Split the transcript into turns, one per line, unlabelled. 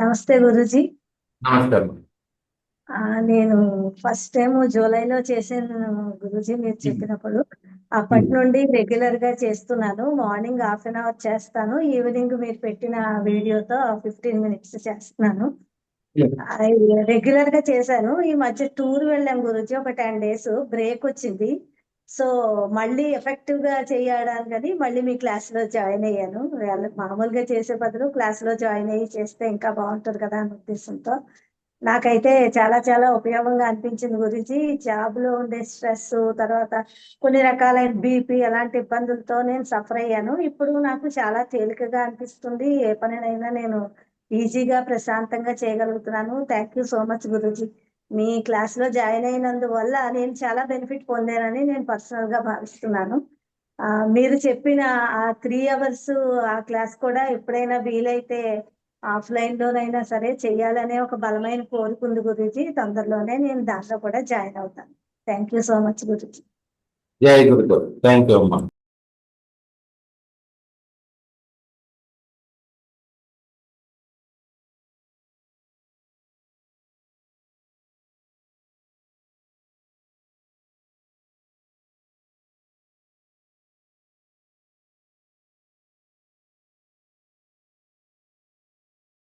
నమస్తే గురూజీ.
నమస్కారం
ఆ, నేను ఫస్ట్ టైం జూలైలో చేశాను గురూజీ మీరు చెప్పినప్పుడు. అప్పటి నుండి రెగ్యులర్గా చేస్తున్నాను. మార్నింగ్ హాఫ్ అన్ అవర్ చేస్తాను. ఈవినింగ్ మీరు పెట్టిన వీడియోతో ఫిఫ్టీన్ మినిట్స్ చేస్తున్నాను. రెగ్యులర్గా చేశాను. ఈ మధ్య టూర్ వెళ్ళాం గురూజీ. ఒక టెన్ డేస్ బ్రేక్ వచ్చింది. సో మళ్ళీ ఎఫెక్టివ్గా చేయడానికని మళ్ళీ మీ క్లాస్లో జాయిన్ అయ్యాను. మామూలుగా చేసే బదులు క్లాస్లో జాయిన్ అయ్యి చేస్తే ఇంకా బాగుంటుంది కదా అనే ఉద్దేశంతో. నాకైతే చాలా చాలా ఉపయోగంగా అనిపించింది గురించి జాబ్లో ఉండే స్ట్రెస్ తర్వాత కొన్ని రకాలైన బీపీ అలాంటి ఇబ్బందులతో నేను సఫర్ అయ్యాను. ఇప్పుడు నాకు చాలా తేలికగా అనిపిస్తుంది. ఏ పనినైనా నేను ఈజీగా ప్రశాంతంగా చేయగలుగుతున్నాను. Thank you so much Guruji. మీ క్లాస్లో జాయిన్ అయినందువల్ల నేను చాలా బెనిఫిట్ పొందానని నేను పర్సనల్గా భావిస్తున్నాను. ఆ, మీరు చెప్పిన ఆ త్రీ అవర్స్ ఆ క్లాస్ కూడా ఎప్పుడైనా వీలైతే ఆఫ్లైన్ లోనైనా సరే చెయ్యాలనే ఒక బలమైన కోరిక ఉంది తొందరలోనే నేను దాంట్లో కూడా జాయిన్ అవుతాను. Thank you so much Guruji.
జై గురుదేవ్. థ్యాంక్ యూ అమ్మా.